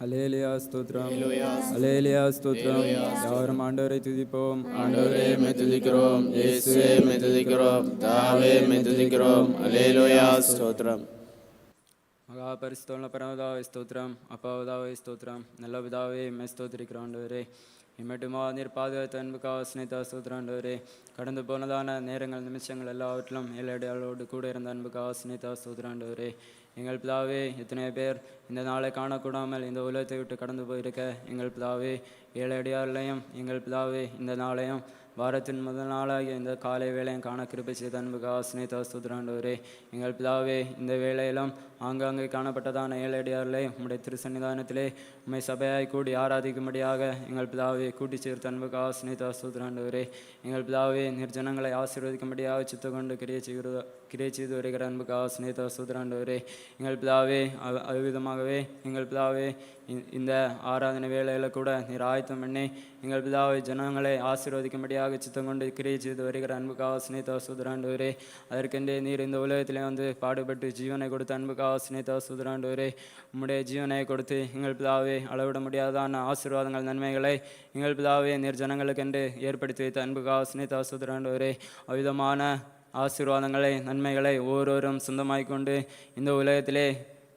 Alleluia ஸ்தோத்ரம் alleluia ஸ்தோத்ரம் யாவரும் ஆண்டவரை துதிப்போம் ஆண்டவரே மை துதிக்கிறோம் இயேசுவே மை துதிக்கிறோம் தாவே மை துதிக்கிறோம் அல்லேலூயா ஸ்தோத்திரம் மகா பரிசுத்தோல பரமதாவை ஸ்தோத்திரம் அப்பாவதாவை ஸ்தோத்திரம் நல்ல பிதாவே மெய் ஸ்தோத்திரிக்கிற ஆண்டவரே இம்மட்டுமா நீர் பாதுகாத்த அன்புக்காக ஸ்னேதா ஸ்தோத்திர ஆண்டவரே கடந்து போனதான நேரங்கள் நிமிஷங்கள் எல்லாவற்றிலும் ஏழடியாளோடு கூட இருந்த அன்புக்காக ஸ்னேதா ஸ்தோத்திர ஆண்டவரே எங்கள் பிதாவே எத்தனை பேர் இந்த நாளை காணக்கூடாமல் இந்த உலகத்தை விட்டு கடந்து போயிருக்க எங்கள் பிதாவே ஏழடியாரிலையும் எங்கள் பிதாவே இந்த நாளையும் வாரத்தின் முதல் நாளாகிய இந்த காலை வேளையும் காண கிருப்பை செய்த அன்புகா ஸ்னேதா சுத்ராண்டவரே எங்கள் பிதாவே இந்த வேலையிலும் ஆங்காங்கே காணப்பட்டதான ஏழடியாரிலே உம்முடைய திருசன்னிதானத்திலே உண்மை சபையாய் கூடி ஆராதிக்கும்படியாக எங்கள் பிதாவே கூட்டி சேர்த்த அன்புகா ஸ்னேதா சுத்ராண்டவரே எங்கள் பிதாவே நிர்ஜனங்களை ஆசீர்வதிக்கும்படியாக சித்த கொண்டு கிரியை செய்கிறதோ கிரியை செய்து வருகிற அன்புகா ஸ்னேதா சுதராண்டவரே எங்கள் பிதாவே அவ்விதமாகவே எங்கள் பிதாவே இந்த ஆராதனை வேலையில் கூட நீர் ஆயத்தம் பண்ணி எங்கள் பிதாவை ஜனங்களை ஆசீர்வதிக்கும்படியாக சித்தம் கொண்டு கிரியை செய்து வருகிற அன்புக்காக ஸ்னேதா சுதராண்டவரே அதற்கென்றே நீர் இந்த உலகத்திலே வந்து பாடுபட்டு ஜீவனை கொடுத்த அன்புக்காக ஸ்னேதா சுதராண்டவரே உம்முடைய ஜீவனை கொடுத்து எங்கள் பிதாவை அளவிட முடியாதான ஆசீர்வாதங்கள் நன்மைகளை எங்கள் பிதாவை நீர் ஜனங்களுக்கென்று ஏற்படுத்தி வைத்த அன்புக்காக ஸ்னேதா சுதராண்டவரே அவ்விதமான ஆசீர்வாதங்களை நன்மைகளை ஒவ்வொருவரும் சொந்தமாய்க் கொண்டு இந்த உலகத்திலே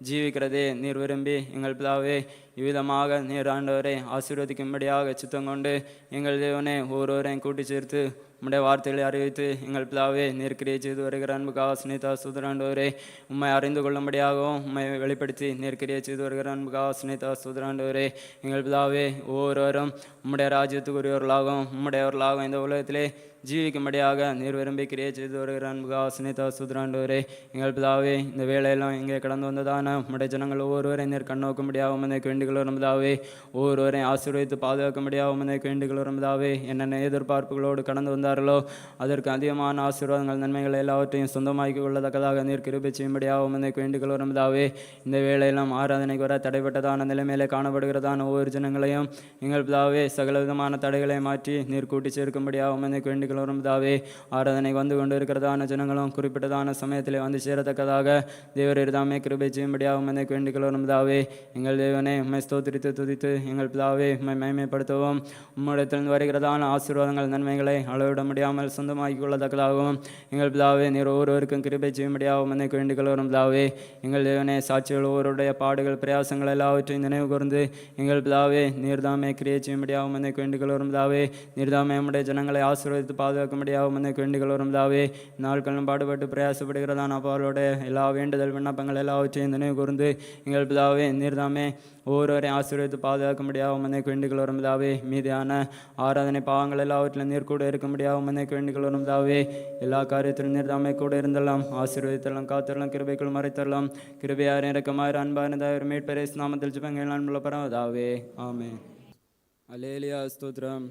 ஜீவிக்கிறதே நீர் விரும்பி எங்கள் பிதாவே. இவ்விதமாக நீர் ஆண்டவரை ஆசீர்வதிக்கும்படியாக சித்தம் கொண்டு எங்கள் தேவனை ஒவ்வொருவரையும் கூட்டி சேர்த்து உம்முடைய வார்த்தைகளை அறிவித்து எங்கள் பிதாவே நீர் கிரியை செய்து வருகிற அன்புக்காக சுனிதா சுதராண்டவரே உம்மை அறிந்து கொள்ளும்படியாகவும் உம்மை வெளிப்படுத்தி நீர் கிரியை செய்து வருகிற அன்புக்காக சுனிதா சுதராண்டவரே எங்கள் பிதாவே ஒவ்வொருவரும் உம்முடைய ராஜ்யத்துக்குரியவர்களாகவும் உம்முடையவர்களாகவும் இந்த உலகத்திலே ஜீவிக்கும்படியாக நீர் விரும்பி கிரியை செய்து வருகிற அன்புகா சுனிதா சுதராண்டவரே எங்கள் பிதாவே இந்த வேலையெல்லாம் இங்கே கடந்து வந்ததான உம்முடைய ஜனங்கள் ஒவ்வொருவரையும் நீர் கண்ணோக்கும்படியாகவும் என்னை வேண்டுகள் வரும்பதாவே ஒவ்வொருவரையும் ஆசீர்வதித்து பாதுகாக்கும்படியாகவும் என்னை வேண்டுகள் வரும்பதாவே என்னென்ன எதிர்பார்ப்புகளோடு கடந்து வந்தார்களோ அதற்கு அதிகமான ஆசீர்வாதங்கள் நன்மைகள் எல்லாவற்றையும் சொந்தமாக்கி கொள்ளத்தக்கதாக நீர் கிருபி செய்யும்படியாகவும் என்னை வேண்டுகள் வரும்பதாவே இந்த வேலையெல்லாம் ஆராதனைக்கு வர தடைப்பட்டதான நிலைமையிலே காணப்படுகிறதான ஒவ்வொரு ஜனங்களையும் எங்கள் பிதாவே சகல விதமான தடைகளை மாற்றி நீர் கூட்டி சேர்க்கும்படியாகவும் என்னை வேண்டுகள் வரும்பதாவே ஆராதனை வந்து கொண்டு இருக்கிறதான ஜனங்களும் குறிப்பிட்டதான சமயத்திலே வந்து சேரத்தக்கதாக தேவரீர் தாமே கிருபை செய்யும்படியாகவும் என்னை வேண்டுகள் பிதாவே. எங்கள் தேவனே உண்மை ஸ்தோத்திரித்து துதித்து எங்கள் பிதாவே உண்மை மேன்மைப்படுத்தவும் உம்மிடத்திலிருந்து வருகிறதான ஆசீர்வாதங்கள் நன்மைகளை அளவிட முடியாமல் சொந்தமாக்கிக் கொள்ளத்தக்கதாகவும் எங்கள் பிதாவே நீர் ஒவ்வொருவருக்கும் கிருபை செய்யும்படியாகவும் என்னை வேண்டுகள் பிதாவே. எங்கள் தேவனே சாட்சிகள் ஒவ்வொருடைய பாடுகள் பிரயாசங்கள் எல்லாவற்றையும் நினைவு கூர்ந்து எங்கள் பிதாவே நீர்தாமே கிரியை செய்யும்படியாகவும் என்னை வேண்டுகள் பிதாவே. நீர்தாமே நம்முடைய ஜனங்களை ஆசீர்வதித்து பாதுகாக்கும்படியாகவும் வந்து வேண்டுகள் வரும் பிதாவே நாட்களும் பாடுபட்டு பிரயாசப்படுகிறதான் அப்பாவோட எல்லா வேண்டுதல் விண்ணப்பங்கள் எல்லாவற்றையும் நினைவு கூர்ந்து எங்கள் பிதாவே நீர்தாமே ஒவ்வொருவரையும் ஆசீர்வதித்து பாதுகாக்கும்படியாகவும் வந்து வேண்டுகள் வரும்தாவே மீதியான ஆராதனை பாவங்கள் எல்லாவற்றிலும் நீர் கூட இருக்கும்படியாகவும் வந்து வேண்டுகள் வரும்தாவே எல்லா காரியத்திலும் நீர் தாமே கூட இருந்தெல்லாம் ஆசீர்வதித்தரலாம் காத்தரலாம் கிருபைக்குள் மறைத்தரலாம். கிருபையார் இறக்கமாறு அன்பானதாயிரம் மீட்பரே நாமத்தில் ஜிபங்கள் அன்புள்ள பரவதாவே ஆமே அலேலியா ஸ்தோத்ரம்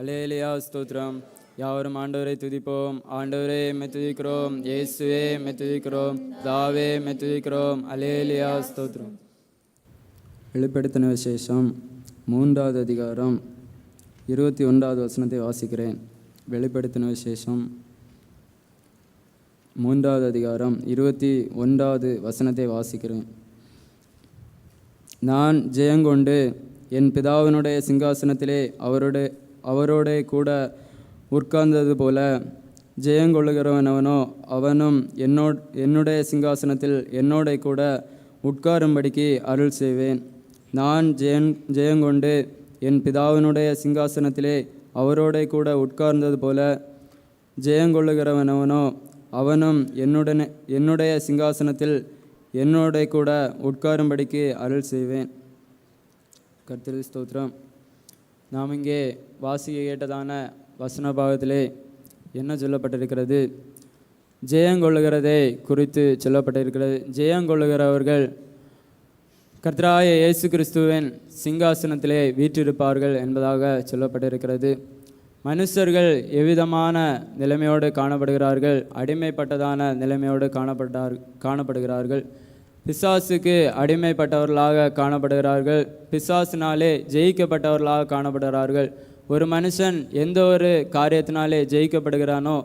அலேலியா ஸ்தோத்ரம் யாவரும் ஆண்டவரை துதிப்போம். ஆண்டவரே மெய் துதிக்கிறோம். இயேசுவே மெய் துதிக்கிறோம். தாவே மெய் துதிக்கிறோம். அலேலியா ஸ்தோத்ரம். வெளிப்படுத்தின விசேஷம் மூன்றாவது அதிகாரம் இருபத்தி ஒன்றாவது வசனத்தை வாசிக்கிறேன். வெளிப்படுத்தின விசேஷம் மூன்றாவது அதிகாரம் இருபத்தி ஒன்றாவது வசனத்தை வாசிக்கிறேன். நான் ஜெயங்கொண்டு என் பிதாவினுடைய சிங்காசனத்திலே அவரோட அவரோட கூட உட்கார்ந்தது போல ஜெயங்கொள்ளுகிறவனவனோ அவனும் என்னோ என்னுடைய சிங்காசனத்தில் என்னோட கூட உட்காரும்படிக்கு அருள் செய்வேன். நான் ஜெயன் ஜெயங்கொண்டு என் பிதாவினுடைய சிங்காசனத்திலே அவரோட கூட உட்கார்ந்தது போல ஜெயங்கொள்ளுகிறவனவனோ அவனும் என்னுடனே என்னுடைய சிங்காசனத்தில் என்னோட கூட உட்காரும்படிக்கு அருள் செய்வேன். கர்த்தரி ஸ்தோத்திரம். நாம் இங்கே வாசிக்க கேட்டதான வசன பாகத்திலே என்ன சொல்லப்பட்டிருக்கிறது? ஜெயங்கொள்ளுகிறதை குறித்து சொல்லப்பட்டிருக்கிறது. ஜெயங்கொள்ளுகிறவர்கள் கர்த்தராய இயேசு கிறிஸ்துவின் சிங்காசனத்திலே வீற்றிருப்பார்கள் என்பதாக சொல்லப்பட்டிருக்கிறது. மனுஷர்கள் எவ்விதமான நிலைமையோடு காணப்படுகிறார்கள்? அடிமைப்பட்டதான நிலைமையோடு காணப்பட்டார் காணப்படுகிறார்கள். பிசாசுக்கு அடிமைப்பட்டவர்களாக காணப்படுகிறார்கள். பிசாசினாலே ஜெயிக்கப்பட்டவர்களாக காணப்படுகிறார்கள். ஒரு மனுஷன் எந்த ஒரு காரியத்தினாலே ஜெயிக்கப்படுகிறானோ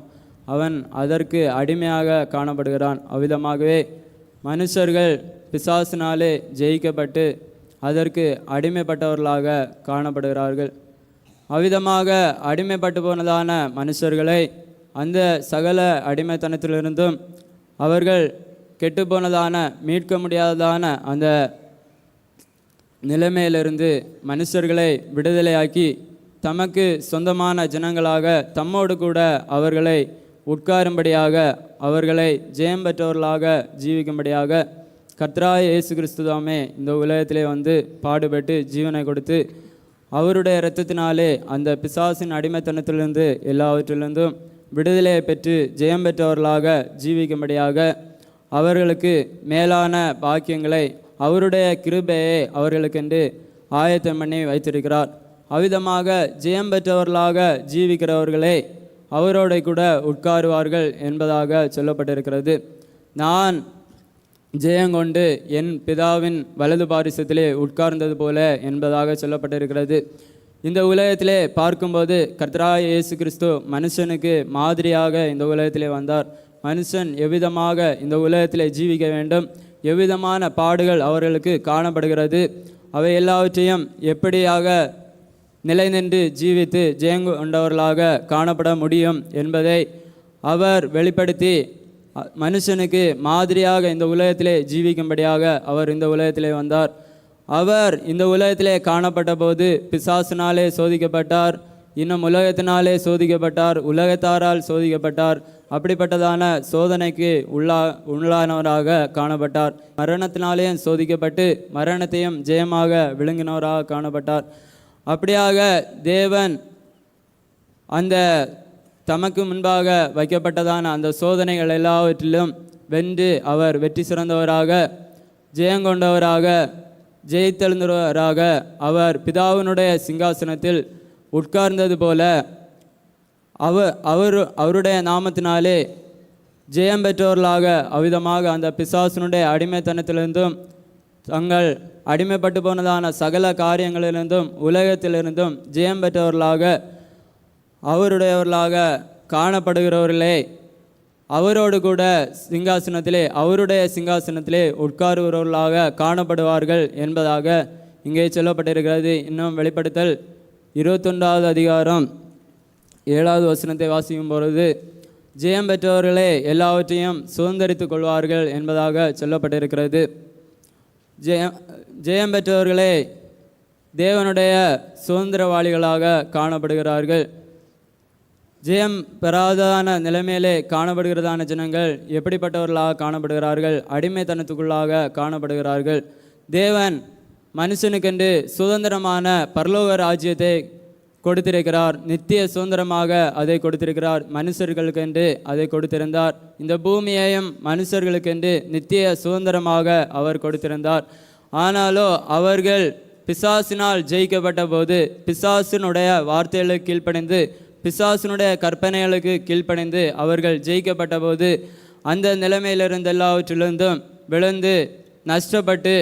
அவன் அதற்கு அடிமையாக காணப்படுகிறான். அவ்விதமாகவே மனுஷர்கள் பிசாசினாலே ஜெயிக்கப்பட்டு அதற்கு அடிமைப்பட்டவர்களாக காணப்படுகிறார்கள். அவ்விதமாக அடிமைப்பட்டு போனதான மனுஷர்களை அந்த சகல அடிமைத்தனத்திலிருந்தும் அவர்கள் கெட்டுப்போனதான மீட்க முடியாததான அந்த நிலைமையிலிருந்து மனுஷர்களை விடுதலையாக்கி தமக்கு சொந்தமான ஜனங்களாக தம்மோடு கூட அவர்களை உட்காரும்படியாக அவர்களை ஜெயம் பெற்றவர்களாக ஜீவிக்கும்படியாக கத்ராய இயேசு கிறிஸ்துதாமே இந்த உலகத்திலே வந்து பாடுபட்டு ஜீவனை கொடுத்து அவருடைய இரத்தத்தினாலே அந்த பிசாசின் அடிமைத்தனத்திலிருந்து எல்லாவற்றிலிருந்தும் விடுதலையை பெற்று ஜெயம் பெற்றவர்களாக ஜீவிக்கும்படியாக அவர்களுக்கு மேலான பாக்கியங்களை அவருடைய கிருபையை அவர்களுக்கென்று ஆயத்தம் பண்ணி வைத்திருக்கிறார். அவ்விதமாக ஜெயம் பெற்றவர்களாக ஜீவிக்கிறவர்களே அவரோட கூட உட்காருவார்கள் என்பதாக சொல்லப்பட்டிருக்கிறது. நான் ஜெயங்கொண்டு என் பிதாவின் வலது பாரிசத்திலே உட்கார்ந்தது போல என்பதாக சொல்லப்பட்டிருக்கிறது. இந்த உலகத்திலே பார்க்கும்போது கர்த்தராய இயேசு கிறிஸ்து மனுஷனுக்கு மாதிரியாக இந்த உலகத்திலே வந்தார். மனுஷன் எவ்விதமாக இந்த உலகத்திலே ஜீவிக்க வேண்டும்? எவ்விதமான பாடுகள் அவர்களுக்கு காணப்படுகிறது? அவை எல்லாவற்றையும் எப்படியாக நிலைநின்று ஜீவித்து ஜீவித்து ஜெயங்கொண்டவர்களாக காணப்பட முடியும் என்பதை அவர் வெளிப்படுத்தி மனுஷனுக்கு மாதிரியாக இந்த உலகத்திலே ஜீவிக்கும்படியாக அவர் இந்த உலகத்திலே வந்தார். அவர் இந்த உலகத்திலே காணப்பட்ட போது பிசாசினாலே சோதிக்கப்பட்டார் இன்னும் உலகத்தினாலே சோதிக்கப்பட்டார் உலகத்தாரால் சோதிக்கப்பட்டார். அப்படிப்பட்டதான சோதனைக்கு உள்ளா உள்ளானவராக காணப்பட்டார். மரணத்தினாலேயும் சோதிக்கப்பட்டு மரணத்தையும் ஜெயமாக விழுங்கினவராக காணப்பட்டார். அப்படியாக தேவன் அந்த தமக்கு முன்பாக வைக்கப்பட்டதான அந்த சோதனைகள் எல்லாவற்றிலும் வென்று அவர் வெற்றி சிறந்தவராக ஜெயங்கொண்டவராக ஜெயித்தெழுந்தவராக அவர் பிதாவினுடைய சிங்காசனத்தில் உட்கார்ந்தது போல அவ அவர் அவருடைய நாமத்தினாலே ஜெயம் பெற்றவர்களாக அவ்விதமாக அந்த பிசாசனுடைய அடிமைத்தனத்திலிருந்தும் தங்கள் அடிமைப்பட்டு போனதான சகல காரியங்களிலிருந்தும் உலகத்திலிருந்தும் ஜெயம் பெற்றவர்களாக அவருடையவர்களாக காணப்படுகிறவர்களே அவரோடு கூட சிங்காசனத்திலே அவருடைய சிங்காசனத்திலே உட்காருகிறவர்களாக காணப்படுவார்கள் என்பதாக இங்கே சொல்லப்பட்டிருக்கிறது. இன்னும் வெளிப்படுத்தல் இருபத்தொன்றாவது அதிகாரம் ஏழாவது வசனத்தை வாசிக்கும் பொழுது ஜெயம் பெற்றவர்களே எல்லாவற்றையும் சுதந்திரித்துக் கொள்வார்கள் என்பதாக சொல்லப்பட்டிருக்கிறது. ஜெயம் ஜெயம் பெற்றவர்களே தேவனுடைய சுதந்திரவாளிகளாக காணப்படுகிறார்கள். ஜெயம் பெறாததான நிலைமையிலே காணப்படுகிறதான ஜனங்கள் எப்படிப்பட்டவர்களாக காணப்படுகிறார்கள்? அடிமைத்தனத்துக்குள்ளாக காணப்படுகிறார்கள். தேவன் மனுஷனுக்கென்று சுதந்திரமான பரலோக ராஜ்யத்தை கொடுத்திருக்கிறார். நித்திய சுதந்திரமாக அதை கொடுத்திருக்கிறார். மனுஷர்களுக்கென்று அதை கொடுத்திருந்தார். இந்த பூமியையும் மனுஷர்களுக்கென்று நித்திய சுதந்திரமாக அவர் கொடுத்திருந்தார். ஆனாலோ அவர்கள் பிசாசினால் ஜெயிக்கப்பட்ட போது பிசாசினுடைய வார்த்தைகளுக்கு கீழ்ப்படைந்து பிசாசினுடைய கற்பனைகளுக்கு கீழ்ப்படைந்து அவர்கள் ஜெயிக்கப்பட்ட போது அந்த நிலைமையிலிருந்து எல்லாவற்றிலிருந்தும் விழுந்து நஷ்டப்பட்டு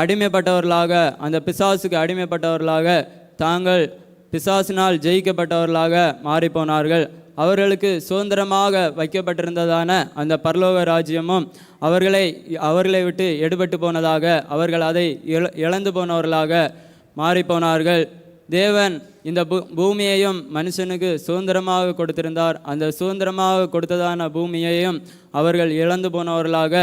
அடிமைப்பட்டவர்களாக அந்த பிசாசுக்கு அடிமைப்பட்டவர்களாக தாங்கள் பிசாசினால் ஜெயிக்கப்பட்டவர்களாக மாறிப்போனார்கள். அவர்களுக்கு சுதந்திரமாக வைக்கப்பட்டிருந்ததான அந்த பரலோக ராஜ்யமும் அவர்களை அவர்களை விட்டு எடுபட்டு போனதாக அவர்கள் அதை இழந்து போனவர்களாக மாறிப்போனார்கள். தேவன் இந்த பூ பூமியையும் மனுஷனுக்கு சுதந்திரமாக கொடுத்திருந்தார். அந்த சுதந்திரமாக கொடுத்ததான பூமியையும் அவர்கள் இழந்து போனவர்களாக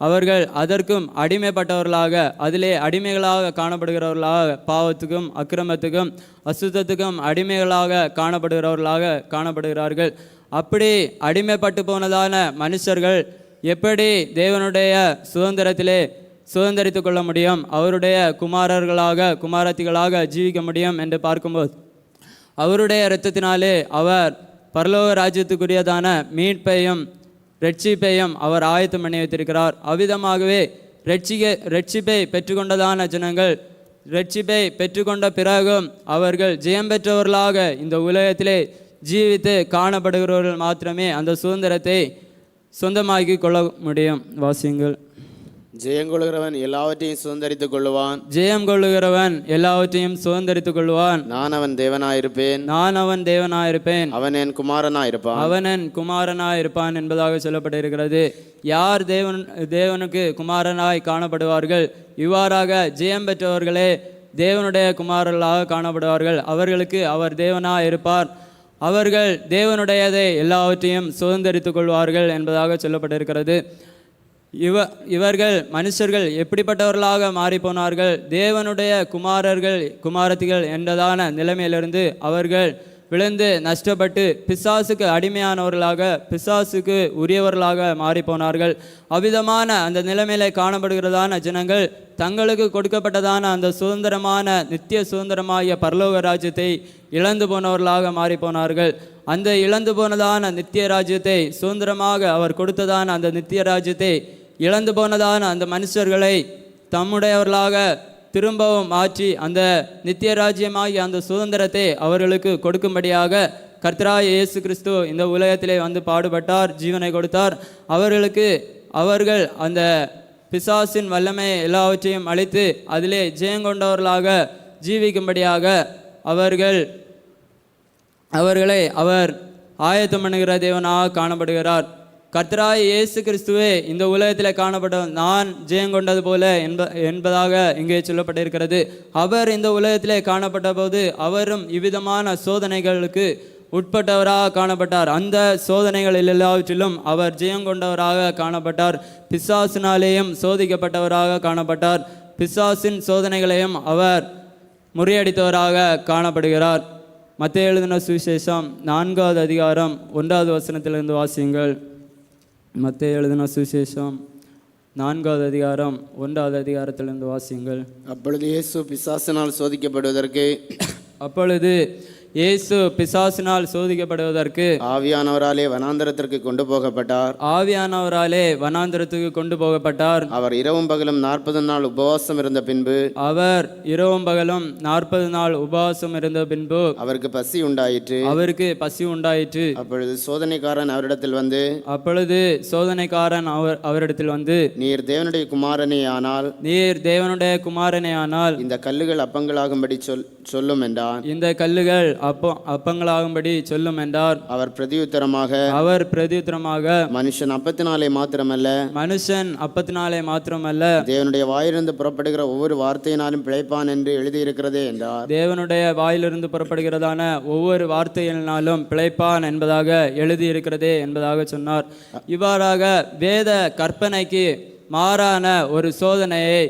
அவர்கள் அதற்கும் அடிமைப்பட்டவர்களாக அதிலே அடிமைகளாக காணப்படுகிறவர்களாக பாவத்துக்கும் அக்கிரமத்துக்கும் அசுத்தத்துக்கும் அடிமைகளாக காணப்படுகிறவர்களாக காணப்படுகிறார்கள். அப்படி அடிமைப்பட்டு போனதான மனுஷர்கள் எப்படி தேவனுடைய சுதந்திரத்திலே சுதந்திரித்து கொள்ள முடியும்? அவருடைய குமாரர்களாக குமாரத்திகளாக ஜீவிக்க முடியும் என்று பார்க்கும்போது அவருடைய இரத்தத்தினாலே அவர் பரலோக ராஜ்யத்துக்குரியதான மீட்பையும் ரட்சிப்பையும் அவர் ஆயத்தம் பண்ணி வைத்திருக்கிறார். அவ்விதமாகவே ரட்சிக ரட்சிப்பை பெற்றுக்கொண்டதான ஜனங்கள் ரட்சிப்பை பெற்றுக்கொண்ட பிறகும் அவர்கள் ஜெயம் பெற்றவர்களாக இந்த உலகத்திலே ஜீவித்து காணப்படுகிறவர்கள் மாத்திரமே அந்த சுதந்திரத்தை சொந்தமாக்கி கொள்ள முடியும். வாசியுங்கள். ஜெயங்கொள்கிறவன் எல்லாவற்றையும் சுதந்தரித்துக் கொள்ளுவான் ஜெயம் கொள்ளுகிறவன் எல்லாவற்றையும் சுதந்தரித்துக் கொள்வான் நான் அவன் தேவனாயிருப்பேன். நான் அவன் தேவனாயிருப்பேன். அவன் என் குமாரனாயிருப்பான். அவனன் குமாரனாய் இருப்பான் என்பதாக சொல்லப்பட்டிருக்கிறது. யார் தேவன் தேவனுக்கு குமாரனாய் காணப்படுவார்கள்? இவ்வாறாக ஜெயம் பெற்றவர்களே தேவனுடைய குமாரர்களாக காணப்படுவார்கள். அவர்களுக்கு அவர் தேவனாய் இருப்பார் அவர்கள் தேவனுடையதை எல்லாவற்றையும் சுதந்தரித்துக் கொள்வார்கள் என்பதாக சொல்லப்பட்டிருக்கிறது. இவ இவர்கள் மனுஷர்கள் எப்படிப்பட்டவர்களாக மாறிப்போனார்கள்? தேவனுடைய குமாரர்கள் குமாரத்திகள் என்றதான நிலைமையிலிருந்து அவர்கள் விழுந்து நஷ்டப்பட்டு பிசாசுக்கு அடிமையானவர்களாக பிசாசுக்கு உரியவர்களாக மாறிப்போனார்கள். அவ்விதமான அந்த நிலைமையில காணப்படுகிறதான ஜனங்கள் தங்களுக்கு கொடுக்கப்பட்டதான அந்த சுதந்திரமான நித்திய சுதந்திரமாகிய பரலோக ராஜ்யத்தை இழந்து போனவர்களாக மாறிப்போனார்கள். அந்த இழந்து போனதான நித்திய ராஜ்யத்தை சுதந்திரமாக அவர் கொடுத்ததான அந்த நித்திய ராஜ்யத்தை இழந்து போனதான அந்த மனுஷர்களை தம்முடையவர்களாக திரும்பவும் மாற்றி அந்த நித்திய ராஜ்யமாகிய அந்த சுதந்திரத்தை அவர்களுக்கு கொடுக்கும்படியாக கர்த்தராய் இயேசு கிறிஸ்து இந்த உலகத்திலே வந்து பாடுபட்டார் ஜீவனை கொடுத்தார். அவர்களுக்கு அவர்கள் அந்த பிசாசின் வல்லமை எல்லாவற்றையும் அழித்து அதிலே ஜெயங்கொண்டவர்களாக ஜீவிக்கும்படியாக அவர்கள் அவர்களை அவர் ஆயத்தம் பண்ணுகிற தேவனாக காணப்படுகிறார். கர்த்தராய் இயேசு கிறிஸ்துவே இந்த உலகத்தில் காணப்பட்ட நான் ஜெயம் கொண்டது போல என்ப என்பதாக இங்கே சொல்லப்பட்டிருக்கிறது. அவர் இந்த உலகத்திலே காணப்பட்ட போது அவரும் இவ்விதமான சோதனைகளுக்கு உட்பட்டவராக காணப்பட்டார். அந்த சோதனைகளில் எல்லாவற்றிலும் அவர் ஜெயம் கொண்டவராக காணப்பட்டார். பிசாசினாலேயும் சோதிக்கப்பட்டவராக காணப்பட்டார். பிசாசின் சோதனைகளையும் அவர் முறியடித்தவராக காணப்படுகிறார். மத்திய எழுதின சுவிசேஷம் நான்காவது அதிகாரம் ஒன்றாவது வசனத்திலிருந்து வாசியுங்கள். மத்திய எழுதின சுவிசேஷம் நான்காவது அதிகாரம் ஒன்றாவது அதிகாரத்திலிருந்து வாசியுங்கள். அப்பொழுது இயேசு பிசாசினால் சோதிக்கப்படுவதற்கு அப்பொழுது இயேசு பிசாசினால் சோதிக்கப்படுவதற்கு ஆவியானவராலே வனாந்தரத்திற்கு கொண்டு போகப்பட்டார். ஆவியானவராலே வனாந்திரத்துக்கு கொண்டு போகப்பட்டார். அவர் இரவும் பகலும் நாற்பது நாள் உபவாசம் இருந்த பின்பு அவர் இரவும் பகலும் நாற்பது நாள் உபவாசம் இருந்த பின்பு அவருக்கு பசி உண்டாயிற்று. அவருக்கு பசி உண்டாயிற்று. அப்பொழுது சோதனைக்காரன் அவரிடத்தில் வந்து அப்பொழுது சோதனைக்காரன் அவர் அவரிடத்தில் வந்து நீர் தேவனுடைய குமாரனே ஆனால் நீர் தேவனுடைய குமாரனே ஆனால் இந்த கல்லுகள் அப்பங்களாகும்படி சொல் சொல்லும் என்றான். இந்த கல்லுகள் அப்போ அப்பங்களாகும்படி சொல்லும் என்றார் அவர் பிரதியுத்தரமாக அவர் பிரதியுத்தரமாக மனுஷன் அப்பத்தினாலே மாத்திரமல்ல மனுஷன் அப்பத்தினாலே மாத்திரமல்ல தேவனுடைய வாயிலிருந்து புறப்படுகிற ஒவ்வொரு வார்த்தையினாலும் பிழைப்பான் என்று எழுதியிருக்கிறதே என்றார். தேவனுடைய வாயிலிருந்து புறப்படுகிறதான ஒவ்வொரு வார்த்தையினாலும் பிழைப்பான் என்பதாக எழுதியிருக்கிறதே என்பதாக சொன்னார். இவ்வாறாக வேத கற்பனைக்கு மாறான ஒரு சோதனையை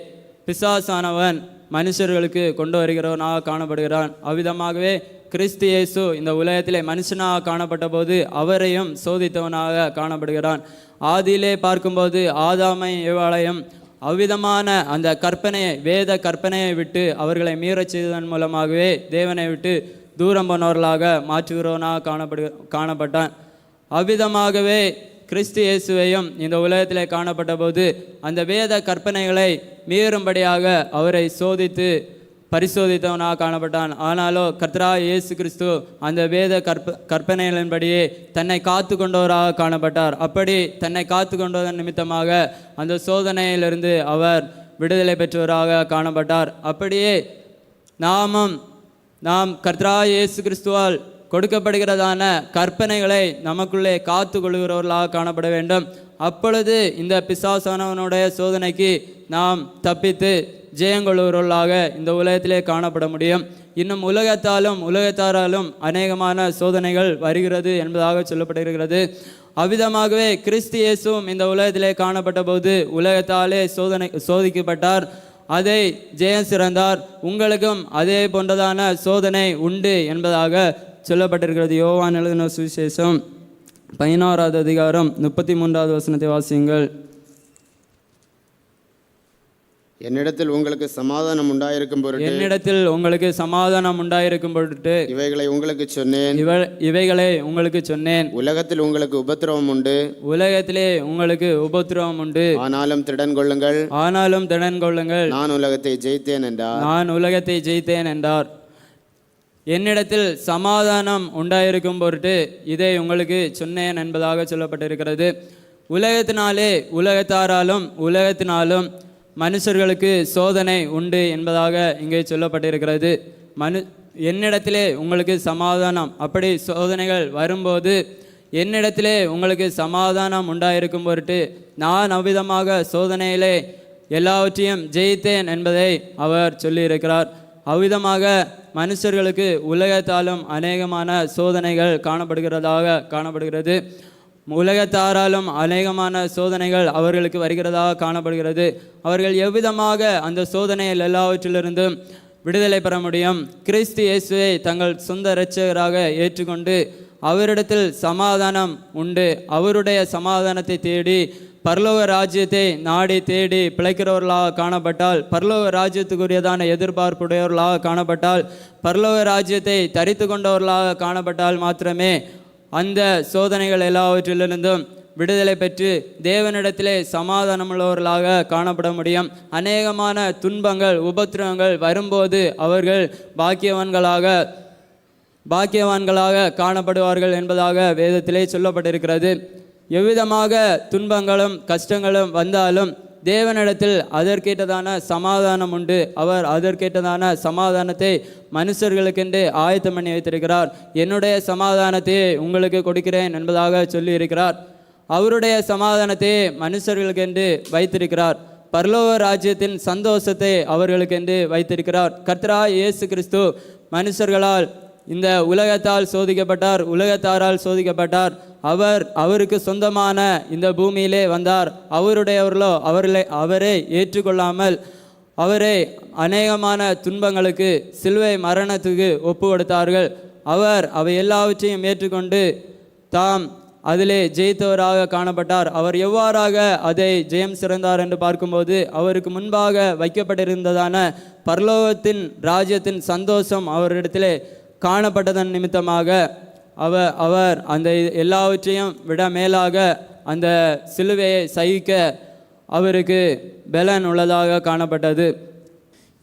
பிசாசானவன் மனுஷர்களுக்கு கொண்டு வருகிறவனாக காணப்படுகிறான். அவ்விதமாகவே கிறிஸ்து இயேசு இந்த உலகத்திலே மனுஷனாக காணப்பட்ட போது அவரையும் சோதித்தவனாக காணப்படுகிறான். ஆதியிலே பார்க்கும்போது ஆதாமை ஏவாளையும் அவ்விதமான அந்த கற்பனையை வேத கற்பனையை விட்டு அவர்களை மீறச் செய்ததன் மூலமாகவே தேவனை விட்டு தூரம் போனவர்களாக மாற்றுகிறவனாக காணப்படு காணப்பட்டான். அவ்விதமாகவே கிறிஸ்து இயேசுவையும் இந்த உலகத்திலே காணப்பட்ட போது அந்த வேத கற்பனைகளை மீறும்படியாக அவரை சோதித்து பரிசோதித்தவனாக காணப்பட்டான். ஆனாலோ கர்த்தரா இயேசு கிறிஸ்து அந்த வேத கற்ப கற்பனைகளின்படியே தன்னை காத்து கொண்டவராக காணப்பட்டார். அப்படி தன்னை காத்து கொண்டதன் நிமித்தமாக அந்த சோதனையிலிருந்து அவர் விடுதலை பெற்றவராக காணப்பட்டார். அப்படியே நாமும் நாம் கர்த்தரா இயேசு கிறிஸ்துவால் கொடுக்கப்படுகிறதான கற்பனைகளை நமக்குள்ளே காத்து கொள்கிறவர்களாக காணப்பட வேண்டும். அப்பொழுது இந்த பிசாசானவனுடைய சோதனைக்கு நாம் தப்பித்து ஜெயங்கொள்கிறவர்களாக இந்த உலகத்திலே காணப்பட முடியும். இன்னும் உலகத்தாலும் உலகத்தாராலும் அநேகமான சோதனைகள் வருகிறது என்பதாக சொல்லப்படுகிறது. அவ்விதமாகவே கிறிஸ்து இயேசுவும் இந்த உலகத்திலே காணப்பட்ட போது உலகத்தாலே சோதனை சோதிக்கப்பட்டார். அதை ஜெயம் சிறந்தார். உங்களுக்கும் அதே போன்றதான சோதனை உண்டு என்பதாக சொல்லப்பட்டிருக்கிறது. யோவான் எழுதின சுவிசேஷம் பதினாறாவது அதிகாரம் முப்பத்தி மூன்றாவது வசனத்தை வாசியுங்கள். என்னிடத்தில் உங்களுக்கு சமாதானம் உண்டாயிருக்கும் பொருட்டு என்னிடத்தில் உங்களுக்கு சமாதானம் உண்டாயிருக்கும் பொருட்டு இவைகளை உங்களுக்கு சொன்னேன். இவ இவைகளை உங்களுக்கு சொன்னேன். உலகத்தில் உங்களுக்கு உபத்திரவம் உண்டு. உலகத்திலே உங்களுக்கு உபத்திரவம் உண்டு. ஆனாலும் திடன் கொள்ளுங்கள். ஆனாலும் திடன் கொள்ளுங்கள். நான் உலகத்தை ஜெயித்தேன் என்றார். நான் உலகத்தை ஜெயித்தேன் என்றார். என்னிடத்தில் சமாதானம் உண்டாயிருக்கும் பொருட்டு இதை உங்களுக்கு சொன்னேன் என்பதாக சொல்லப்பட்டிருக்கிறது. உலகத்தினாலே உலகத்தாராலும் உலகத்தினாலும் மனுஷர்களுக்கு சோதனை உண்டு என்பதாக இங்கே சொல்லப்பட்டிருக்கிறது. மனு என்னிடத்திலே உங்களுக்கு சமாதானம். அப்படி சோதனைகள் வரும்போது என்னிடத்திலே உங்களுக்கு சமாதானம் உண்டாயிருக்கும் பொருட்டு நான் அவ்விதமாக சோதனையிலே எல்லாவற்றையும் ஜெயித்தேன் என்பதை அவர் சொல்லியிருக்கிறார். அவ்விதமாக மனுஷர்களுக்கு உலகத்தாலும் அநேகமான சோதனைகள் காணப்படுகிறதாக காணப்படுகிறது. உலகத்தாராலும் அநேகமான சோதனைகள் அவர்களுக்கு வருகிறதாக காணப்படுகிறது. அவர்கள் எவ்விதமாக அந்த சோதனைகள் எல்லாவற்றிலிருந்தும் விடுதலை பெற முடியும்? கிறிஸ்து இயேசுவை தங்கள் சொந்த இரட்சகராக ஏற்றுக்கொண்டு அவரிடத்தில் சமாதானம் உண்டு. அவருடைய சமாதானத்தை தேடி பரலோக ராஜ்யத்தை நாடி தேடி பிழைக்கிறவர்களாக காணப்பட்டால் பரலோக ராஜ்யத்துக்குரியதான எதிர்பார்ப்புடையவர்களாக காணப்பட்டால் பரலோக ராஜ்யத்தை தரித்து கொண்டவர்களாக காணப்பட்டால் மாத்திரமே அந்த சோதனைகள் எல்லாவற்றிலிருந்தும் விடுதலை பெற்று தேவனிடத்திலே சமாதானமுள்ளவர்களாக காணப்பட முடியும். அநேகமான துன்பங்கள் உபத்திரவங்கள் வரும்போது அவர்கள் பாக்கியவான்களாக பாக்கியவான்களாக காணப்படுவார்கள் என்பதாக வேதத்திலே சொல்லப்பட்டிருக்கிறது. எவ்விதமாக துன்பங்களும் கஷ்டங்களும் வந்தாலும் தேவனிடத்தில் அதற்கேற்றதான சமாதானம் உண்டு. அவர் அதற்கேட்டதான சமாதானத்தை மனுஷர்களுக்கென்று ஆயத்தம் பண்ணி வைத்திருக்கிறார். என்னுடைய சமாதானத்தை உங்களுக்கு கொடுக்கிறேன் என்பதாக சொல்லியிருக்கிறார். அவருடைய சமாதானத்தை மனுஷர்களுக்கென்று வைத்திருக்கிறார். பரலோக ராஜ்யத்தின் சந்தோஷத்தை அவர்களுக்கென்று வைத்திருக்கிறார். கத்ரா இயேசு கிறிஸ்து மனுஷர்களால் இந்த உலகத்தால் சோதிக்கப்பட்டார் உலகத்தாரால் சோதிக்கப்பட்டார். அவர் அவருக்கு சொந்தமான இந்த பூமியிலே வந்தார். அவருடையவர்களோ அவர்களை அவரே ஏற்றுக்கொள்ளாமல் அவரை அநேகமான துன்பங்களுக்கு சிலுவை மரணத்துக்கு ஒப்பு கொடுத்தார்கள் அவர் அவை எல்லாவற்றையும் ஏற்றுக்கொண்டு தாம் அதிலே ஜெயித்தவராக காணப்பட்டார். அவர் எவ்வாறாக அதை ஜெயம் சிறந்தார் என்று பார்க்கும்போது அவருக்கு முன்பாக வைக்கப்பட்டிருந்ததான பரலோகத்தின் ராஜ்யத்தின் சந்தோஷம் அவரிடத்திலே காணப்பட்டதன் நிமித்தமாக அவர் அவர் அந்த எல்லாவற்றையும் விட மேலாக அந்த சிலுவையை சகிக்க அவருக்கு பலன் உள்ளதாக காணப்பட்டது.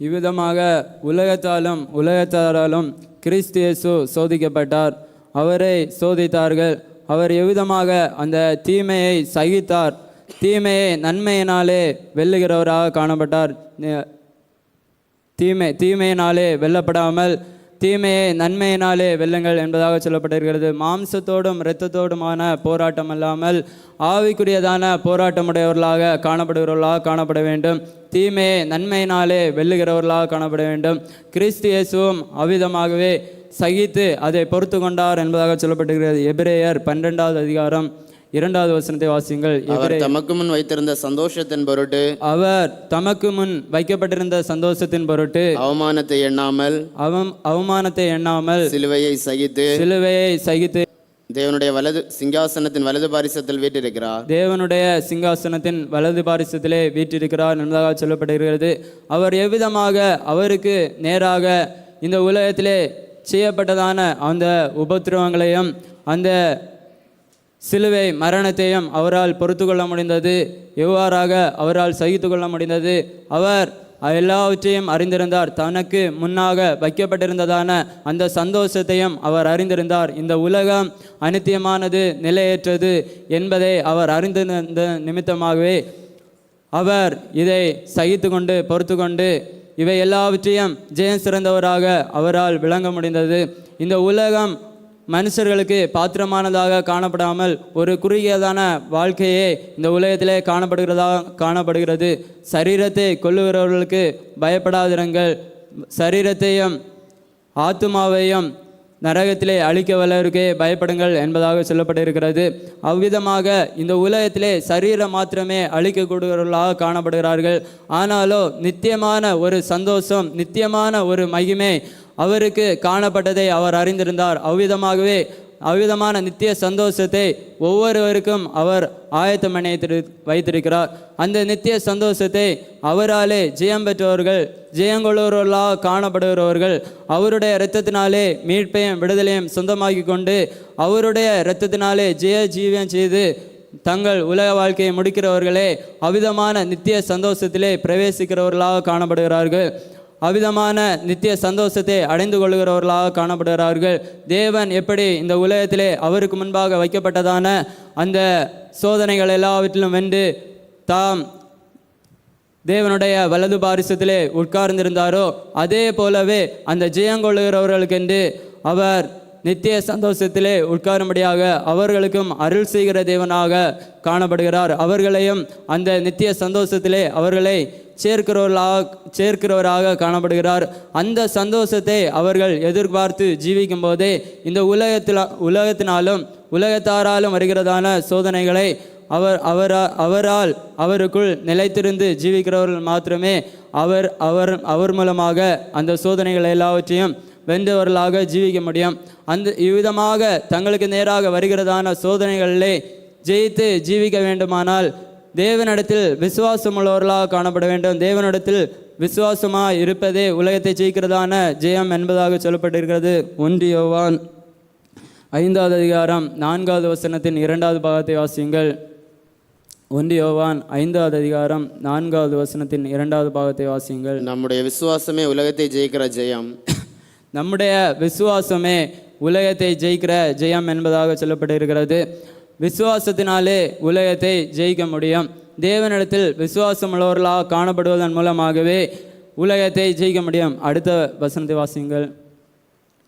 இவ்விதமாக உலகத்தாலும் உலகத்தாராலும் கிறிஸ்தியேசு சோதிக்கப்பட்டார். அவரை சோதித்தார்கள். அவர் எவ்விதமாக அந்த தீமையை சகித்தார். தீமையை நன்மையினாலே வெல்லுகிறவராக காணப்பட்டார். தீமை தீமையினாலே வெல்லப்படாமல் தீமையை நன்மையினாலே வெல்லுங்கள் என்பதாக சொல்லப்பட்டிருக்கிறது. மாம்சத்தோடும் இரத்தத்தோடுமான போராட்டம் அல்லாமல் ஆவிக்குரியதான போராட்டமுடையவர்களாக காணப்படுகிறவர்களாக காணப்பட வேண்டும். தீமையை நன்மையினாலே வெல்லுகிறவர்களாக காணப்பட வேண்டும். கிறிஸ்து இயேசுவும் அவ்விதமாகவே சகித்து அதை பொறுத்து கொண்டார் என்பதாக சொல்லப்பட்டிருக்கிறது. எபிரேயர் பன்னிரெண்டாவது அதிகாரம் இரண்டாவது வசனத்தை வாசியுங்கள். அவர் தமக்கு முன் வைத்திருந்த சந்தோஷத்தின் பொருட்டு அவர் தமக்கு முன் வைக்கப்பட்டிருந்த சந்தோஷத்தின் பொருட்டு அவமானத்தை எண்ணாமல் அவம் அவமானத்தை எண்ணாமல் சிலுவையை சகித்து சிலுவையை சகித்து தேவனுடைய வலது சிங்காசனத்தின் வலது பாரிசத்தில் வீட்டிருக்கிறார் தேவனுடைய சிங்காசனத்தின் வலது பாரிசத்திலே வீற்றிருக்கிறார் என்பதாக சொல்லப்படுகிறது. அவர் எவ்விதமாக அவருக்கு நேராக இந்த உலகத்திலே செய்யப்பட்டதான அந்த உபத்திரவங்களையும் அந்த சிலுவை மரணத்தையும் அவரால் பொறுத்து கொள்ள முடிந்தது. எவ்வாறாக அவரால் சகித்து கொள்ள முடிந்தது? அவர் எல்லாவற்றையும் அறிந்திருந்தார். தனக்கு முன்னாக வைக்கப்பட்டிருந்ததான அந்த சந்தோஷத்தையும் அவர் அறிந்திருந்தார். இந்த உலகம் அனித்தியமானது நிலையற்றது என்பதை அவர் அறிந்திருந்த நிமித்தமாகவே அவர் இதை சகித்து கொண்டு பொறுத்து கொண்டு இவை எல்லாவற்றையும் ஜெயம் சிறந்தவராக அவரால் விளங்க முடிந்தது. இந்த உலகம் மனுஷர்களுக்கு பாத்திரமானதாக காணப்படாமல் ஒரு குறுகியதான வாழ்க்கையே இந்த உலகத்திலே காணப்படுகிறதாக காணப்படுகிறது. சரீரத்தை கொள்ளுகிறவர்களுக்கு பயப்படாதிருங்கள். சரீரத்தையும் ஆத்துமாவையும் நரகத்திலே அழிக்க வல்லவருக்கே பயப்படுங்கள் என்பதாக சொல்லப்பட்டிருக்கிறது. அவ்விதமாக இந்த உலகத்திலே சரீரம் மாத்திரமே அழிக்கக்கூடியவர்களாக காணப்படுகிறார்கள். ஆனாலோ நித்தியமான ஒரு சந்தோஷம் நித்தியமான ஒரு மகிமை அவருக்கு காணப்பட்டதை அவர் அறிந்திருந்தார். அவ்விதமாகவே அவ்விதமான நித்திய சந்தோஷத்தை ஒவ்வொருவருக்கும் அவர் ஆயத்தம் பண்ணி வைத்திருக்கிறார். அந்த நித்திய சந்தோஷத்தை அவராலே ஜெயம் பெற்றவர்கள் ஜெயங்கொள்ளுவர்களாக காணப்படுகிறவர்கள் அவருடைய இரத்தத்தினாலே மீட்பையும் விடுதலையும் சொந்தமாக்கி கொண்டு அவருடைய இரத்தத்தினாலே ஜெய ஜீவியம் செய்து தங்கள் உலக வாழ்க்கையை முடிக்கிறவர்களே அவ்விதமான நித்திய சந்தோஷத்திலே பிரவேசிக்கிறவர்களாக காணப்படுகிறார்கள். அவ்விதமான நித்திய சந்தோஷத்தை அடைந்து கொள்கிறவர்களாக காணப்படுகிறார்கள். தேவன் எப்படி இந்த உலகத்திலே அவருக்கு முன்பாக வைக்கப்பட்டதான அந்த சோதனைகள் எல்லாவற்றிலும் வென்று தாம் தேவனுடைய வலது பாரிசத்திலே உட்கார்ந்திருந்தாரோ அதே போலவே அந்த ஜெயங்கொள்ளுகிறவர்களுக்கென்று அவர் நித்திய சந்தோஷத்திலே உட்காரும்படியாக அவர்களுக்கும் அருள் செய்கிற தேவனாக காணப்படுகிறார். அவர்களையும் அந்த நித்திய சந்தோஷத்திலே அவர்களை சேர்க்கிறவர்களாக சேர்க்கிறவராக காணப்படுகிறார். அந்த சந்தோஷத்தை அவர்கள் எதிர்பார்த்து ஜீவிக்கும் போதே இந்த உலகத்தில் உலகத்தினாலும் உலகத்தாராலும் வருகிறதான சோதனைகளை அவர் அவரா அவரால் அவருக்குள் நிலைத்திருந்து ஜீவிக்கிறவர்கள் மாத்திரமே அவர் அவர் அவர் மூலமாக அந்த சோதனைகள் எல்லாவற்றையும் வென்றவர்களாக ஜீவிக்க முடியும். அந்த இவ்விதமாக தங்களுக்கு நேராக வருகிறதான சோதனைகளிலே ஜெயித்து ஜீவிக்க வேண்டுமானால் தேவனிடத்தில் விசுவாசமுள்ளவர்களாக காணப்பட வேண்டும். தேவனிடத்தில் விசுவாசமாக இருப்பதே உலகத்தை ஜெயிக்கிறதான ஜெயம் என்பதாக சொல்லப்பட்டிருக்கிறது. ஒன்று யோவான் ஐந்தாவது அதிகாரம் நான்காவது வசனத்தின் இரண்டாவது பாகத்தை வாசியுங்கள். ஒன்று யோவான் ஐந்தாவது அதிகாரம் நான்காவது வசனத்தின் இரண்டாவது பாகத்தை வாசியுங்கள். நம்முடைய விசுவாசமே உலகத்தை ஜெயிக்கிற ஜெயம். நம்முடைய விசுவாசமே உலகத்தை ஜெயிக்கிற ஜெயம் என்பதாக சொல்லப்பட்டிருக்கிறது. விசுவாசத்தினாலே உலகத்தை ஜெயிக்க முடியும். தேவனிடத்தில் விசுவாசம் உள்ளவர்களாக காணப்படுவதன் மூலமாகவே உலகத்தை ஜெயிக்க முடியும். அடுத்த வசனத்தை வாசியுங்கள்.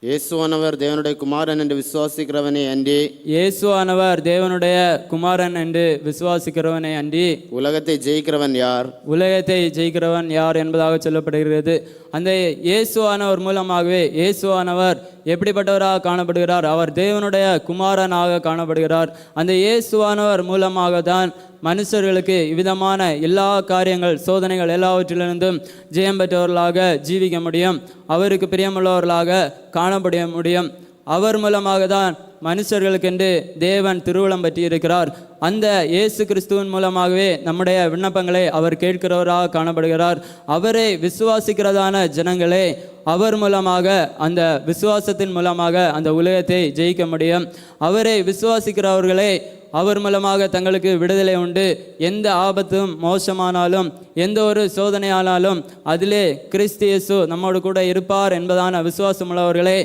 இயேசுவானவர் தேவனுடைய குமாரன் என்று விசுவாசிக்கிறவனே அன்றி. இயேசுவானவர் தேவனுடைய குமாரன் என்று விசுவாசிக்கிறவனை அன்றி. உலகத்தை ஜெயிக்கிறவன் யார்? உலகத்தை ஜெயிக்கிறவன் யார் என்பதாக சொல்லப்படுகிறது. அந்த இயேசுவானவர் மூலமாகவே இயேசுவானவர் எப்படிப்பட்டவராக காணப்படுகிறார்? அவர் தேவனுடைய குமாரனாக காணப்படுகிறார். அந்த இயேசுவானவர் மூலமாக தான் மனுஷர்களுக்கு இவ்விதமான எல்லா காரியங்கள் சோதனைகள் எல்லாவற்றிலிருந்தும் ஜெயம் பெற்றவர்களாக ஜீவிக்க முடியும். அவருக்கு பிரியமுள்ளவர்களாக காணப்பட முடியும். அவர் மூலமாக தான் மனுஷர்களுக்கென்று தேவன் திருவுளம் பற்றி இருக்கிறார் அந்த இயேசு கிறிஸ்துவின் மூலமாகவே நம்முடைய விண்ணப்பங்களை அவர் கேட்கிறவராக காணப்படுகிறார். அவரை விசுவாசிக்கிறதான ஜனங்களே அவர் மூலமாக அந்த விசுவாசத்தின் மூலமாக அந்த உலகத்தை ஜெயிக்க முடியும். அவரை விசுவாசிக்கிறவர்களே அவர் மூலமாக தங்களுக்கு விடுதலை உண்டு. எந்த ஆபத்தும் மோசமானாலும் எந்த ஒரு சோதனையானாலும் அதிலே கிறிஸ்து இயேசு நம்மோடு கூட இருப்பார் என்பதான விசுவாசம் உள்ளவர்களே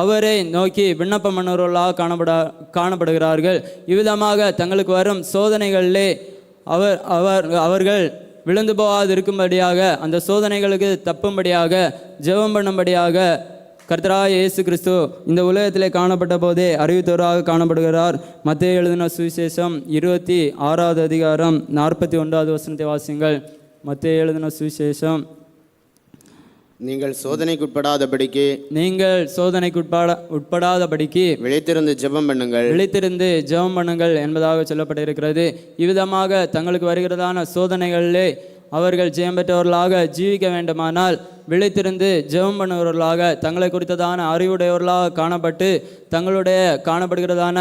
அவரை நோக்கி விண்ணப்பம் பண்ணுவர்களாக காணப்பட காணப்படுகிறார்கள். இவ்விதமாக தங்களுக்கு வரும் சோதனைகளிலே அவர் அவர் அவர்கள் விழுந்து போகாது இருக்கும்படியாக அந்த சோதனைகளுக்கு தப்பும்படியாக ஜெபம் பண்ணும்படியாக கர்த்தராய இயேசு கிறிஸ்து இந்த உலகத்திலே காணப்பட்ட போதே அறிவித்தவராக காணப்படுகிறார். மத்திய எழுதின சுவிசேஷம் இருபத்தி ஆறாவது அதிகாரம் நாற்பத்தி ஒன்றாவது வசனத்தை வாசியுங்கள். மத்திய எழுதின சுவிசேஷம் நீங்கள் சோதனைக்குட்படாதபடிக்கு நீங்கள் சோதனைக்கு உட்பட உட்படாதபடிக்கு விழித்திருந்து ஜெபம் பண்ணுங்கள். விழித்திருந்து ஜெபம் பண்ணுங்கள் என்பதாக சொல்லப்பட்டிருக்கிறது. இவ்விதமாக தங்களுக்கு வருகிறதான சோதனைகளிலே அவர்கள் ஜெயம் பெற்றவர்களாக ஜீவிக்க வேண்டுமானால் விழித்திருந்து ஜெபம் பண்ணுவர்களாக தங்களை குறித்ததான அறிவுடையவர்களாக காணப்பட்டு தங்களுடைய காணப்படுகிறதான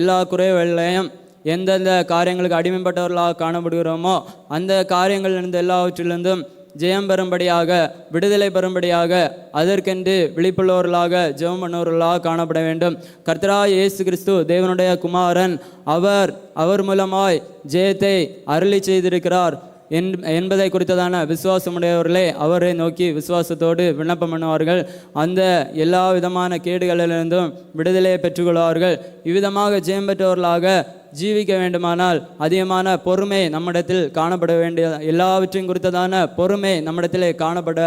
எல்லா குறைவுகளையும் எந்தெந்த காரியங்களுக்கு அடிமைப்பட்டவர்களாக காணப்படுகிறோமோ அந்த காரியங்களிலிருந்து எல்லாவற்றிலிருந்தும் ஜெயம் பெறும்படியாக விடுதலை பெறும்படியாக அதற்கென்று விழிப்புள்ளவர்களாக ஜெபம் பண்ணவர்களாக காணப்பட வேண்டும். கர்த்தரா இயேசு கிறிஸ்து தேவனுடைய குமாரன் அவர் அவர் மூலமாய் ஜெயத்தை அருளி செய்திருக்கிறார். என்பதை குறித்ததான விசுவாசமுடையவர்களே அவரை நோக்கி விசுவாசத்தோடு விண்ணப்பம் பண்ணுவார்கள். அந்த எல்லா விதமான கேடுகளிலிருந்தும் விடுதலையை பெற்றுக்கொள்வார்கள். இவ்விதமாக ஜெயம் பெற்றவர்களாக ஜீவிக்க வேண்டுமானால் அதிகமான பொறுமை நம்மிடத்தில் காணப்பட வேண்டிய எல்லாவற்றையும் குறித்ததான பொறுமை நம்மிடத்திலே காணப்பட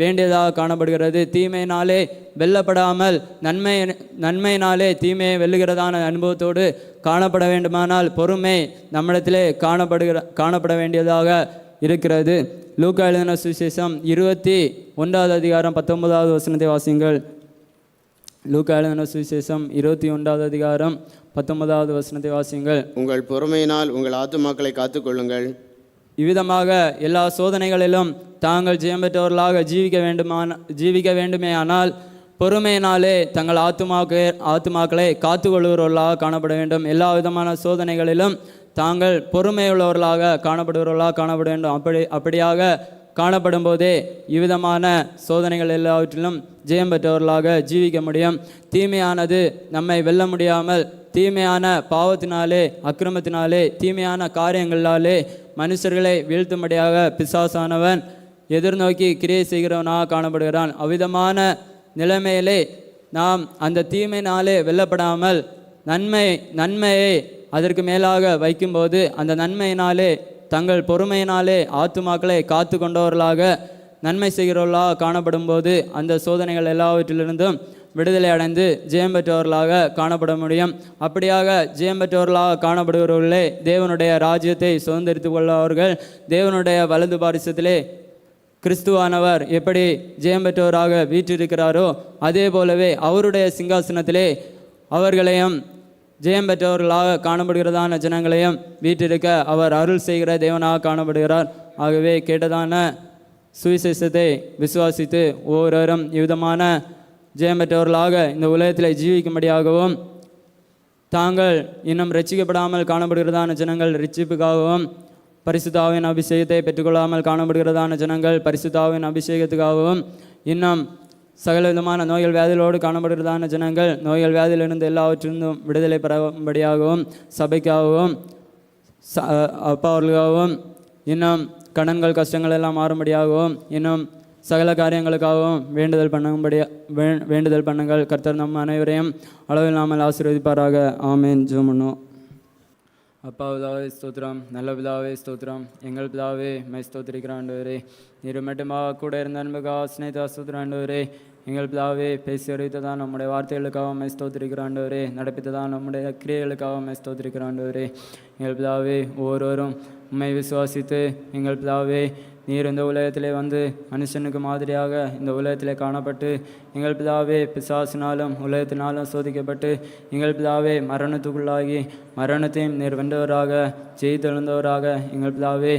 வேண்டியதாக காணப்படுகிறது. தீமையினாலே வெல்லப்படாமல் நன்மை நன்மையினாலே தீமையை வெல்லுகிறதான அனுபவத்தோடு காணப்பட வேண்டுமானால் பொறுமை நம்மிடத்திலே காணப்படுகிற காணப்பட வேண்டியதாக இருக்கிறது. லூக்கா எழுதின சுவிசேஷம் இருபத்தி ஒன்றாவது அதிகாரம் பத்தொன்பதாவது வசனத்தை வாசியுங்கள். லூக்கா எழுதின சுவிசேஷம் இருபத்தி ஒன்றாவது அதிகாரம் பத்தொன்பதாவது வசனத்தை வாசியுங்கள். உங்கள் பொறுமையினால் உங்கள் ஆத்துமாக்களை காத்துக்கொள்ளுங்கள். இவ்விதமாக எல்லா சோதனைகளிலும் தாங்கள் ஜெயம் பெற்றவர்களாக ஜீவிக்க வேண்டுமான ஜீவிக்க வேண்டுமே ஆனால் பொறுமையினாலே தங்கள் ஆத்துமாக்கு ஆத்துமாக்களை காத்துக்கொள்கிறவர்களாக காணப்பட வேண்டும். எல்லா விதமான சோதனைகளிலும் தாங்கள் பொறுமையுள்ளவர்களாக காணப்படுபவர்களாக காணப்பட வேண்டும். அப்படி அப்படியாக காணப்படும் போதே இவ்விதமான சோதனைகள் எல்லாவற்றிலும் ஜெயம் பெற்றவர்களாக ஜீவிக்க முடியும். தீமையானது நம்மை வெல்ல முடியாமல் தீமையான பாவத்தினாலே அக்கிரமத்தினாலே தீமையான காரியங்களாலே மனுஷர்களை வீழ்த்தும்படியாக பிசாசானவன் எதிர்நோக்கி கிரியை செய்கிறவனாக காணப்படுகிறான். அவ்விதமான நிலைமையிலே நாம் அந்த தீமையினாலே வெல்லப்படாமல் நன்மை நன்மையை அதற்கு மேலாக வைக்கும்போது அந்த நன்மையினாலே தங்கள் பொறுமையினாலே ஆத்துமாக்களை காத்து கொண்டவர்களாக நன்மை செய்கிறவர்களாக காணப்படும்போது அந்த சோதனைகள் எல்லாவற்றிலிருந்தும் விடுதலை அடைந்து ஜெயம் பெற்றவர்களாக காணப்பட முடியும். அப்படியாக ஜெயம் பெற்றவர்களாக காணப்படுகிறவர்களே தேவனுடைய ராஜ்யத்தை சுதந்திரித்து கொள்ளவர்கள் தேவனுடைய வலது பாரிசத்திலே கிறிஸ்துவானவர் எப்படி ஜெயம் பெற்றவராக வீற்றிருக்கிறாரோ அதே போலவே அவருடைய சிங்காசனத்திலே அவர்களையும் ஜெயம் பெற்றவர்களாக காணப்படுகிறதான ஜனங்களையும் வீட்டிருக்க அவர் அருள் செய்கிற தேவனாக காணப்படுகிறார். ஆகவே கேட்டதான சுவிசேஷத்தை விசுவாசித்து ஒவ்வொருவரும் இவ்விதமான ஜெயம் பெற்றவர்களாக இந்த உலகத்தில் ஜீவிக்கும்படியாகவும் தாங்கள் இன்னும் ரட்சிக்கப்படாமல் காணப்படுகிறதான ஜனங்கள் ரட்சிப்புக்காகவும் பரிசுத்தாவின் அபிஷேகத்தை பெற்றுக்கொள்ளாமல் காணப்படுகிறதான ஜனங்கள் பரிசுத்தாவின் அபிஷேகத்துக்காகவும் இன்னும் சகல விதமான நோய்கள் வியாதிகளோடு காணப்படுகிறதான ஜனங்கள் நோய்கள் வியாதியிலிருந்து எல்லாவற்றிலிருந்தும் விடுதலை பெறும்படியாகவும் சபைக்காகவும் ச அப்பா அவர்களுக்காகவும் இன்னும் கடன்கள் கஷ்டங்கள் எல்லாம் மாறும்படியாகவும் இன்னும் சகல காரியங்களுக்காகவும் வேண்டுதல் பண்ணும்படியா வே வேண்டுதல் பண்ணுங்கள். கர்த்தர் நம் அனைவரையும் அளவில்லாமல் ஆசீர்வதிப்பாராக. ஆமேன். ஜோமனோ அப்பா பிதாவே ஸ்தோத்திரம். நல்ல பிதாவே ஸ்தோத்திரம். எங்கள் பிதாவே மை ஸ்தோத்திரிக்கிற ஆண்டவரே. நீர் மட்டுமா கூட இருந்த அன்புகா ஸ்னேதா ஸ்தோத்திர ஆண்டவரே. எங்கள் பிதாவே பேசி அறிவித்ததான் நம்முடைய வார்த்தைகளுக்காக மை ஸ்தோத்திரிக்கிற நடப்பித்ததான் நம்முடைய கிரியைகளுக்காக மை எங்கள் பிதாவே ஒவ்வொருவரும் உண்மை விசுவாசித்து எங்கள் பிதாவே நீர் இந்த உலகத்திலே வந்து மனுஷனுக்கு மாதிரியாக இந்த உலகத்திலே காணப்பட்டு எங்கள் பிதாவே பிசாசினாலும் உலகத்தினாலும் சோதிக்கப்பட்டு எங்கள் பிதாவே மரணத்துக்குள்ளாகி மரணத்தையும் நீர் வென்றவராக ஜெயித்தெழுந்தவராக எங்கள் பிதாவே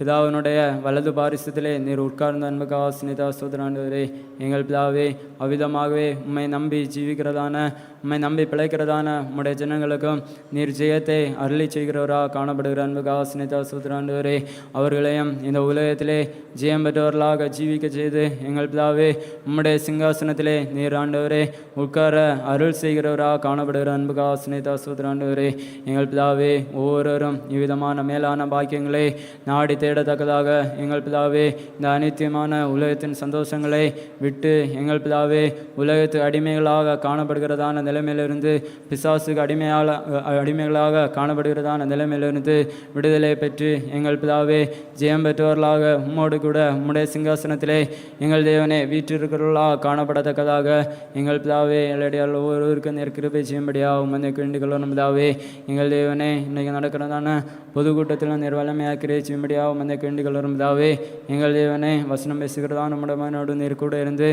பிதாவினுடைய வலது பாரிசத்திலே நீர் உட்கார்ந்த அன்புக்கா ஸ்னிதா சோதராண்டவரே எங்கள் பிதாவே அவ்விதமாகவே உம்மை நம்பி ஜீவிக்கிறதான உம்மை நம்பி பிழைக்கிறதான உம்முடைய ஜனங்களுக்கும் நீர் ஜெயத்தை அருளி செய்கிறவராக காணப்படுகிற அன்புக்கா ஸ்னிதா சோதராண்டவரே அவர்களையும் இந்த உலகத்திலே ஜெயம் பெற்றவர்களாக ஜீவிக்க செய்து எங்கள் பிதாவே உம்முடைய சிங்காசனத்திலே நீர் ஆண்டவரே உட்கார அருள் செய்கிறவராக காணப்படுகிற அன்புக்கா ஸ்னிதா சோதராண்டவரே எங்கள் பிதாவே ஒவ்வொருவரும் இவ்விதமான மேலான பாக்கியங்களை நாடி தேடத்தக்கதாக எங்கள் பிதாவே இந்த அனித்தியமான உலகத்தின் சந்தோஷங்களை விட்டு எங்கள் பிதாவே உலகத்து அடிமைகளாக காணப்படுகிறதான நிலைமையிலிருந்து பிசாசுக்கு அடிமையால் அடிமைகளாக காணப்படுகிறதான நிலைமையிலிருந்து விடுதலை பெற்று எங்கள் பிதாவே ஜெயம் பெற்றவர்களாக உம்மோடு கூட உம்முடைய சிங்காசனத்திலே எங்கள் தேவனே வீற்றிருக்கிறவர்களாக காணப்படத்தக்கதாக எங்கள் பிதாவே எல்லடியால் ஒவ்வொருவருக்கும் நேர் கிருபை செய்யும்படியா உமந்தை வேண்டிக்கொள்ளணும் பிதாவே. எங்கள் தேவனே இன்றைக்கு நடக்கிறதான பொதுக்கூட்டத்தில் நேர் வல்லமையாக கிரியை வந்து உமந்தை வேண்டிக்கொள்ளணும் பிதாவே. எங்கள் தேவனே வசனம் பேசுகிறதா நம்முடைய மனோடு நீர் கூட இருந்து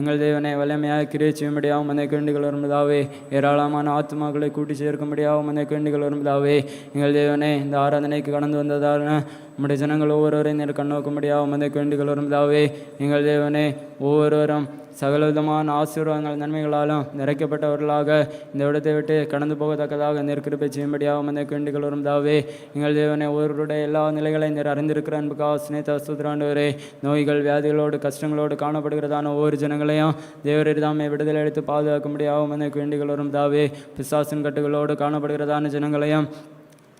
எங்கள் தேவனை வல்லமையாக கிரியை வந்து உமந்தை வேண்டிக்கொள்ளணும் பிதாவே. ஏராளமான ஆத்மாக்களை கூட்டி சேர்க்கும்படியா உமந்தை கேண்டுகள் பிதாவே எங்கள் தேவனே இந்த ஆராதனைக்கு கடந்து வந்ததான நம்முடைய ஜனங்கள் ஒவ்வொருவரையும் நேர் கண்ணோக்கும்படியாக உமந்தை வேண்டிக்கொள்ளணும் பிதாவே எங்கள் தேவனே ஒவ்வொருவரும் சகலவிதமான ஆசீர்வாதங்கள் நன்மைகளாலும் நிறைக்கப்பட்டவர்களாக இந்த இடத்தை விட்டு கடந்து போகத்தக்கதாக நெருக்கிருப்பை செய்யும்படியாக அந்த வேண்டிகள் வரும் தாவே எங்கள் தேவனை ஒருவருடைய எல்லா நிலைகளையும் நீர் அறிந்திருக்கிற அன்புக்காக சினேதா சுத்திராண்டவரே நோய்கள் வியாதிகளோடு கஷ்டங்களோடு காணப்படுகிறதான ஒவ்வொரு ஜனங்களையும் தேவரீர் தாமே விடுதலை எடுத்து பாதுகாக்கும்படியாகவும் அந்த வேண்டிகள் வரும் தாவே பிசாசின் கட்டுகளோடு காணப்படுகிறதான ஜனங்களையும்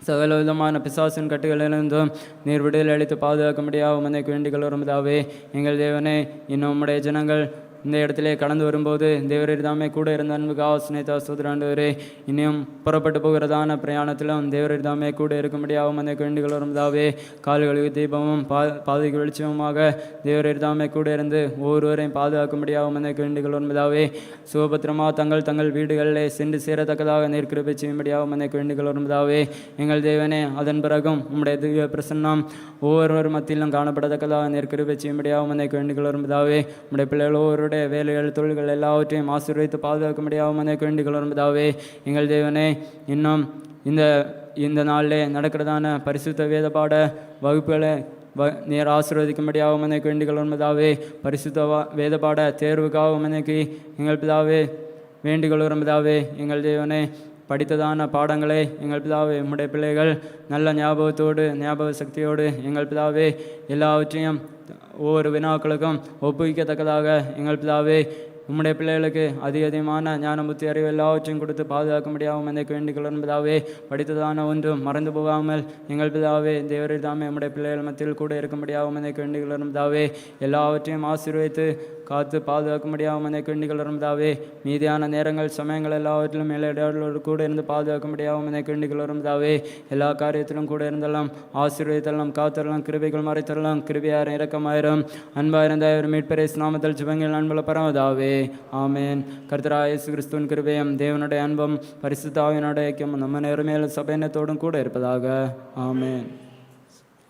சகல விதமான பிசாசின் கட்டுகளிலிருந்தும் நீர் விடுதலை அளித்து பாதுகாக்க முடியாத உமனை வேண்டிகள் வருவதாவே எங்கள் தேவனே இன்னும் உம்முடைய ஜனங்கள் இந்த இடத்திலே கடந்து வரும்போது தேவரீர் தாமே கூட இருந்த அன்புக்காக ஸ்னேதா சோதராண்டவரே இன்னும் புறப்பட்டு போகிறதான பிரயாணத்திலும் தேவரீர் தாமே கூட இருக்கும்படியாகவும் அந்த வேண்டிகள் வரும்தாவே கால்களுக்கு தீபமும் பா பாதைக்கு வெளிச்சமுமாக தேவரீர் தாமே கூட இருந்து ஒவ்வொருவரையும் பாதுகாக்கும்படியாகவும் அந்த வேண்டிகள் வருவதாவே சுபபத்திரமா தங்கள் தங்கள் வீடுகளிலே சென்று சேரத்தக்கதாக நீர் கிருபை அந்த உமனை வேண்டிகள் எங்கள் தேவனே அதன் பிறகும் உம்முடைய திவ்ய பிரசன்னம் ஒவ்வொருவர் மத்தியிலும் காணப்படத்தக்கதாக நீர் கிருபை அந்த உமனை வேண்டிகள் உம்முடைய பிள்ளைகள் ஒவ்வொரு எங்களுடைய வேலைகள் தொழில்கள் எல்லாவற்றையும் ஆசீர்வதித்து பாதுகாக்கும்படியாக அதை வேண்டிகள் வருவதாவே எங்கள் தேவனே இன்னும் இந்த இந்த நாளிலே நடக்கிறதான பரிசுத்த வேத பாட வகுப்புகளை வ நேர் ஆசீர்வதிக்கும்படியாகவும் எனக்கு வேண்டிகள் வருவதாவே பரிசுத்த வா- வேத பாட தேர்வுக்காக உமனைக்கு எங்கள் பிதாவே வேண்டிக் வருவதாவே எங்கள் தேவனே படித்ததான பாடங்களை எங்கள் பிதாவே உம்முடைய பிள்ளைகள் நல்ல ஞாபகத்தோடு ஞாபக சக்தியோடு எங்கள் பிதாவே எல்லாவற்றையும் ஒவ்வொரு வினாக்களுக்கும் ஒப்புவிக்கத்தக்கதாக எங்கள் பிதாவே உம்முடைய பிள்ளைகளுக்கு அதிக அதிகமான ஞான புத்தி அறிவு எல்லாவற்றையும் கொடுத்து பாதுகாக்க முடியாமல் எனக்கு வேண்டிக் பிதாவே படித்ததான ஒன்றும் மறந்து போகாமல் எங்கள் பிதாவே தேவரில் தாமே உம்முடைய பிள்ளைகள் மத்தியில் கூட இருக்க முடியாமல் எனக்கு வேண்டிக் பிதாவே எல்லாவற்றையும் ஆசீர்வதித்து காத்து பாதுகாக்க முடியாமல் கிண்டிகள் வேண்டிக் மீதியான நேரங்கள் சமயங்கள் எல்லாவற்றிலும் மேலோடு கூட இருந்து பாதுகாக்க முடியாமல் கிண்டிகள் வேண்டிக் எல்லா காரியத்திலும் கூட இருந்தாலும் ஆசீர்வதித்தரலாம் காத்தரலாம் கிருபைகள் மறைத்தரலாம் கிருபையார் இறக்கமாயிரம் ஒரு மீட்பரே நாமத்தில் சிவங்கள் அன்புல பரவதாவே ஆமேன். கர்த்தராயசு இயேசு கிறிஸ்துவின் கிருபையும் தேவனுடைய அன்பம் பரிசுத்தாவினுடைய ஐக்கியம் நம்ம நேர்மையில சபையினத்தோடும் கூட இருப்பதாக. ஆமேன்.